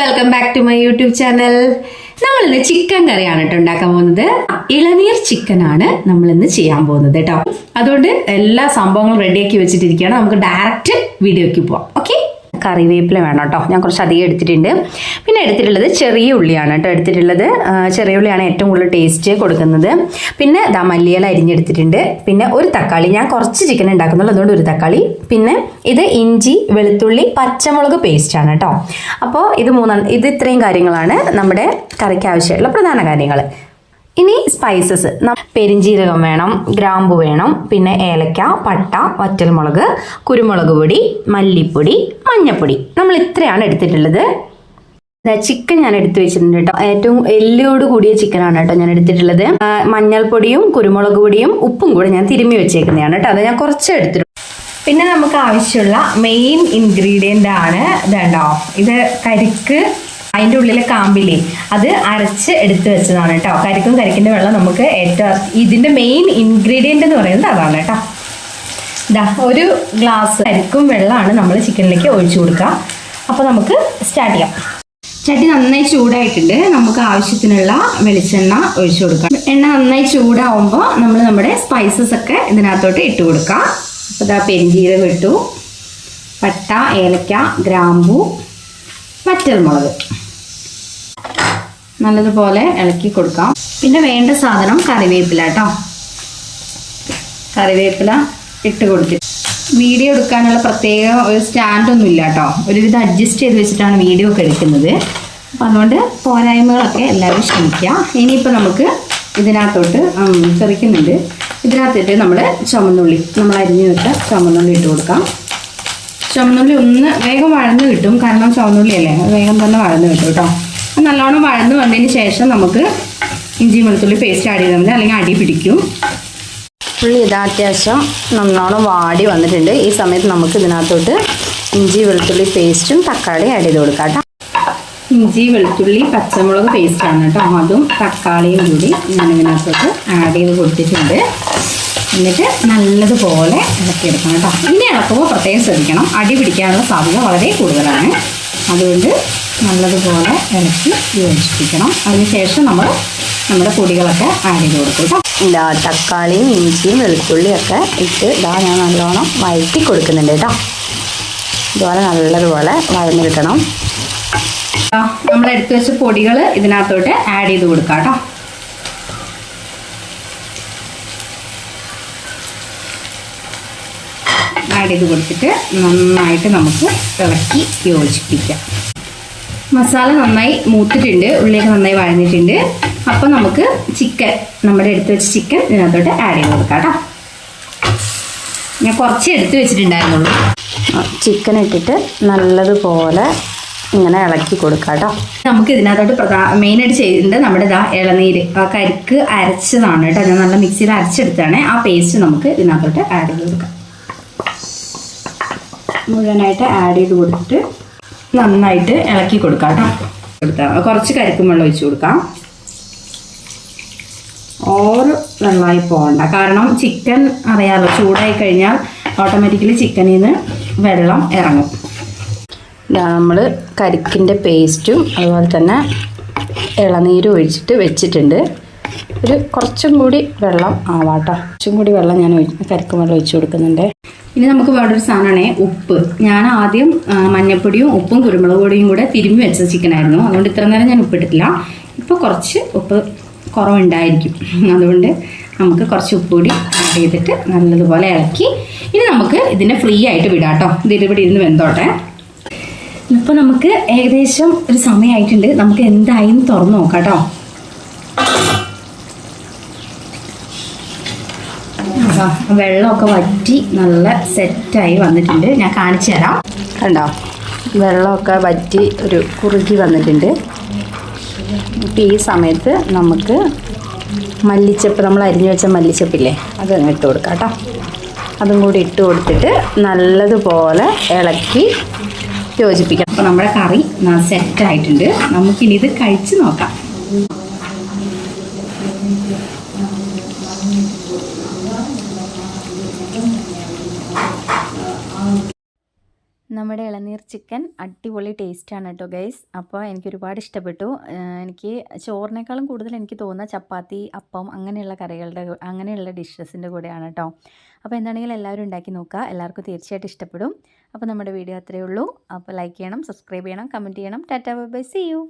Welcome back to my YouTube channel നമ്മൾ ഇന്ന് chicken കറിയാണ് കേട്ടോ ഉണ്ടാക്കാൻ പോകുന്നത്. ഇളനീർ ചിക്കനാണ് ഇന്ന് ചെയ്യാൻ പോകുന്നത് കേട്ടോ അതുകൊണ്ട് എല്ലാ സംഭവങ്ങളും റെഡിയാക്കി വെച്ചിട്ടിരിക്കുകയാണ്. നമുക്ക് ഡയറക്റ്റ് വീഡിയോയ്ക്ക് പോവാം. ഓക്കെ കറിവേപ്പില വേണം കേട്ടോ. ഞാൻ കുറച്ച് അധികം എടുത്തിട്ടുണ്ട്. പിന്നെ എടുത്തിട്ടുള്ളത് ചെറിയ ഉള്ളിയാണ് കേട്ടോ. എടുത്തിട്ടുള്ളത് ചെറിയ ഉള്ളിയാണ് ഏറ്റവും കൂടുതൽ ടേസ്റ്റ് കൊടുക്കുന്നത്. പിന്നെ ദാ മല്ലിയില അരിഞ്ഞെടുത്തിട്ടുണ്ട്. പിന്നെ ഒരു തക്കാളി ഞാൻ കുറച്ച് ചിക്കൻ ഉണ്ടാക്കുന്നുള്ളൂ അതുകൊണ്ട് ഒരു തക്കാളി. പിന്നെ ഇത് ഇഞ്ചി വെളുത്തുള്ളി പച്ചമുളക് പേസ്റ്റാണ് കേട്ടോ. അപ്പോൾ ഇത് മൂന്നാണ് ഇത് ഇത്രയും കാര്യങ്ങളാണ് നമ്മുടെ കറിക്ക് ആവശ്യമായിട്ടുള്ള പ്രധാന കാര്യങ്ങൾ ഇനി സ്പൈസസ് പെരിഞ്ജീരകം വേണം ഗ്രാമ്പു വേണം പിന്നെ ഏലക്ക പട്ട വറ്റൽമുളക് കുരുമുളക് പൊടി മല്ലിപ്പൊടി മഞ്ഞപ്പൊടി. നമ്മൾ ഇത്രയാണ് എടുത്തിട്ടുള്ളത്. ചിക്കൻ ഞാൻ എടുത്തു വെച്ചിട്ടുണ്ട് കേട്ടോ ഏറ്റവും എല്ലോട് കൂടിയ ചിക്കനാണ് കേട്ടോ ഞാൻ എടുത്തിട്ടുള്ളത്. മഞ്ഞൾപ്പൊടിയും കുരുമുളക് പൊടിയും ഉപ്പും കൂടെ ഞാൻ തിരുമ്മി വെച്ചേക്കുന്നതാണ് കേട്ടോ അത് ഞാൻ കുറച്ച് എടുത്തിട്ടുണ്ട് പിന്നെ നമുക്ക് ആവശ്യമുള്ള മെയിൻ ഇൻഗ്രീഡിയന്റ് ആണ്. ഇതുണ്ടോ ഇത് കരിക്ക് അതിന്റെ ഉള്ളിലെ കാമ്പില്ലേ അത് അരച്ച് എടുത്ത് വെച്ചതാണ് കേട്ടോ. കരിക്കും കരിക്കിന്റെ വെള്ളം നമുക്ക് ഏറ്റവും ഇതിന്റെ മെയിൻ ഇൻഗ്രീഡിയന്റ് എന്ന് പറയുന്നത് അതാണ് കേട്ടോ. ഇതാ ഒരു ഗ്ലാസ് കരിക്കും വെള്ളമാണ് നമ്മൾ ചിക്കനിലേക്ക് ഒഴിച്ചു കൊടുക്കുക. അപ്പോൾ നമുക്ക് സ്റ്റാർട്ട് ചെയ്യാം. ചട്ടി നന്നായി ചൂടായിട്ടുണ്ട്. നമുക്ക് ആവശ്യത്തിനുള്ള വെളിച്ചെണ്ണ ഒഴിച്ചു കൊടുക്കാം. എണ്ണ നന്നായി ചൂടാവുമ്പോൾ നമ്മൾ നമ്മുടെ സ്പൈസസ് ഒക്കെ ഇതിനകത്തോട്ട് ഇട്ട് കൊടുക്കാം. അപ്പോൾ ഇതാ പെരിഞ്ചീരം ഇട്ടു. പട്ട ഏലക്ക ഗ്രാമ്പു വറ്റൽമുളക്. നല്ലതുപോലെ ഇളക്കി കൊടുക്കാം. പിന്നെ വേണ്ട സാധനം കറിവേപ്പില കേട്ടോ കറിവേപ്പില ഇട്ട് കൊടുത്തിട്ട് വീഡിയോ എടുക്കാനുള്ള പ്രത്യേക ഒരു സ്റ്റാൻഡൊന്നും ഇല്ല കേട്ടോ ഒരുവിധം അഡ്ജസ്റ്റ് ചെയ്ത് വെച്ചിട്ടാണ് വീഡിയോ ഒക്കെ എടുക്കുന്നത്. അപ്പം അതുകൊണ്ട് പോരായ്മകളൊക്കെ എല്ലാവരും ക്ഷമിക്കുക. ഇനിയിപ്പോൾ നമുക്ക് ഇതിനകത്തോട്ട് ചെറിക്കുന്നുണ്ട്. ഇതിനകത്തിട്ട് നമ്മൾ ചുമന്നുള്ളി നമ്മൾ അരിഞ്ഞ് വെച്ച ചുമന്നുള്ളി ഇട്ട് കൊടുക്കാം. ചുമന്നുള്ളി ഒന്ന് വേഗം വഴന്ന് കിട്ടും. കാരണം ചുവന്നുള്ളി അല്ലേ? അത് വേഗം തന്നെ വഴന്ന് കിട്ടും കേട്ടോ നല്ലോണം വഴന്ന് വന്നതിന് ശേഷം നമുക്ക് ഇഞ്ചി വെളുത്തുള്ളി പേസ്റ്റ് ആഡ് ചെയ്താൽ മതി. അല്ലെങ്കിൽ അടി പിടിക്കും. ഉള്ളി ഇതാ അത്യാവശ്യം നല്ലോണം വാടി വന്നിട്ടുണ്ട്. ഈ സമയത്ത് നമുക്ക് ഇതിനകത്തോട്ട് ഇഞ്ചി വെളുത്തുള്ളി പേസ്റ്റും തക്കാളിയും ആഡ് ചെയ്ത് കൊടുക്കാം കേട്ടോ. ഇഞ്ചി വെളുത്തുള്ളി പച്ചമുളക് പേസ്റ്റാണ് കേട്ടോ. അതും തക്കാളിയും കൂടി ഞാൻ ഇതിനകത്തോട്ട് ആഡ് ചെയ്ത് കൊടുത്തിട്ടുണ്ട്. എന്നിട്ട് നല്ലതുപോലെ ഇളക്കിയെടുക്കണം കേട്ടോ. ഇനി ഇളക്കുമ്പോൾ പ്രത്യേകം ശ്രദ്ധിക്കണം. അടി പിടിക്കാനുള്ള സാധ്യത വളരെ കൂടുതലാണ്. അതുകൊണ്ട് നല്ലതുപോലെ ഇളക്കി യോജിപ്പിക്കണം. അതിനുശേഷം നമ്മൾ നമ്മുടെ പൊടികളൊക്കെ ആഡ് ചെയ്ത് കൊടുക്കും ഇതാ തക്കാളിയും ഇഞ്ചിയും വെളുത്തുള്ളിയും ഒക്കെ ഇട്ട് ഇതാ ഞാൻ നല്ലോണം വഴറ്റി കൊടുക്കുന്നുണ്ട് കേട്ടോ ഇതുപോലെ നല്ലതുപോലെ വഴന്നു കിട്ടണം നമ്മൾ എടുത്തു വെച്ച പൊടികൾ ഇതിനകത്തോട്ട് ആഡ് ചെയ്ത് കൊടുക്കാം കേട്ടോ ആഡ് ചെയ്ത് കൊടുത്തിട്ട് നന്നായിട്ട് നമുക്ക് ഇളക്കി യോജിപ്പിക്കാം. മസാല നന്നായി മൂത്തിട്ടുണ്ട് ഉള്ളിലേക്ക് നന്നായി വഴഞ്ഞിട്ടുണ്ട്. അപ്പോൾ നമുക്ക് ചിക്കൻ നമ്മുടെ എടുത്ത് വെച്ച ചിക്കൻ ഇതിനകത്തോട്ട് ആഡ് ചെയ്ത് കൊടുക്കാം കേട്ടോ. ഞാൻ കുറച്ച് എടുത്ത് വെച്ചിട്ടുണ്ടായിരുന്നുള്ളൂ. ചിക്കൻ ഇട്ടിട്ട് നല്ലതുപോലെ ഇങ്ങനെ ഇളക്കി കൊടുക്കാം കേട്ടോ. നമുക്ക് ഇതിനകത്തോട്ട് പ്രധാ മെയിനായിട്ട് ചെയ്തിട്ടുണ്ട് നമ്മുടെ ഇതാ ഇളനീര് ആ കരിക്ക് അരച്ചതാണ് കേട്ടോ. ഞാൻ നല്ല മിക്സിയിൽ അരച്ചെടുത്താണ് ആ പേസ്റ്റ് നമുക്ക് ഇതിനകത്തോട്ട് ആഡ് ചെയ്ത് കൊടുക്കാം. മുഴുവനായിട്ട് ആഡ് ചെയ്ത് കൊടുത്തിട്ട് നന്നായിട്ട് ഇളക്കി കൊടുക്കാം കേട്ടോ കൊടുത്താൽ കുറച്ച് കരിക്കും വെള്ളം ഒഴിച്ച് കൊടുക്കാം. ഓവർ വെള്ളമായി പോകണ്ട. കാരണം ചിക്കൻ അറിയാമല്ലോ ചൂടായി കഴിഞ്ഞാൽ ഓട്ടോമാറ്റിക്കലി ചിക്കനിൽ നിന്ന് വെള്ളം ഇറങ്ങും. നമ്മൾ കരിക്കിന്റെ പേസ്റ്റും അതുപോലെ തന്നെ ഇളനീരും ഒഴിച്ചിട്ട് വെച്ചിട്ടുണ്ട്. ഒരു കുറച്ചും കൂടി വെള്ളം ആവാട്ടോ കുറച്ചും കൂടി വെള്ളം ഞാൻ കരിക്കും വെള്ളം ഒഴിച്ചു കൊടുക്കുന്നുണ്ട്. ഇനി നമുക്ക് വേറൊരു സാധനമാണ് ഉപ്പ്. ഞാൻ ആദ്യം മഞ്ഞപ്പൊടിയും ഉപ്പും കുരുമുളക് പൊടിയും കൂടെ തിരുമ്പി വെച്ച ചിക്കനായിരുന്നു അതുകൊണ്ട് ഇത്ര നേരം ഞാൻ ഉപ്പിട്ടിട്ടില്ല. ഇപ്പോൾ കുറച്ച് ഉപ്പ് കുറവുണ്ടായിരിക്കും. അതുകൊണ്ട് നമുക്ക് കുറച്ച് ഉപ്പ് കൂടി ആഡ് ചെയ്തിട്ട് നല്ലതുപോലെ ഇളക്കി. ഇനി നമുക്ക് ഇതിനെ ഫ്രീ ആയിട്ട് വിടാം കേട്ടോ. ഇതിലിവിടെ ഇരുന്ന് വെന്തോട്ടെ. ഇപ്പോൾ നമുക്ക് ഏകദേശം ഒരു സമയമായിട്ടുണ്ട്. നമുക്ക് എന്തായാലും തുറന്നു നോക്കാം കേട്ടോ. ആ, വെള്ളമൊക്കെ വറ്റി നല്ല സെറ്റായി വന്നിട്ടുണ്ട്. ഞാൻ കാണിച്ചു തരാം. കണ്ടോ? വെള്ളമൊക്കെ വറ്റി ഒരു കുറുകി വന്നിട്ടുണ്ട്. ഇപ്പം ഈ സമയത്ത് നമുക്ക് മല്ലിച്ചപ്പ് നമ്മൾ അരിഞ്ഞു വെച്ച മല്ലിച്ചപ്പില്ലേ അത് അങ്ങ് ഇട്ട് കൊടുക്കാം കേട്ടോ. അതും കൂടി ഇട്ട് കൊടുത്തിട്ട് നല്ലതുപോലെ ഇളക്കി യോജിപ്പിക്കാം. അപ്പോൾ നമ്മുടെ കറി സെറ്റായിട്ടുണ്ട് നമുക്കിനി ഇത് കഴിച്ച് നോക്കാം. നമ്മുടെ ഇളനീർ ചിക്കൻ അടിപൊളി ടേസ്റ്റാണ് കേട്ടോ ഗൈസ് അപ്പോൾ എനിക്ക് ഒരുപാട് ഇഷ്ടപ്പെട്ടു. എനിക്ക് ചോറിനേക്കാളും കൂടുതൽ എനിക്ക് തോന്നുന്ന ചപ്പാത്തി അപ്പം അങ്ങനെയുള്ള കറികളുടെ അങ്ങനെയുള്ള ഡിഷസിന്റെ കൂടെയാണ് കേട്ടോ. അപ്പോൾ എന്താണെങ്കിലും എല്ലാവരും ഉണ്ടാക്കി നോക്കുക. എല്ലാവർക്കും തീർച്ചയായിട്ടും ഇഷ്ടപ്പെടും. അപ്പോൾ നമ്മുടെ വീഡിയോ അത്രയേ ഉള്ളൂ. അപ്പോൾ ലൈക്ക് ചെയ്യണം സബ്സ്ക്രൈബ് ചെയ്യണം കമന്റ് ചെയ്യണം. Tata by see U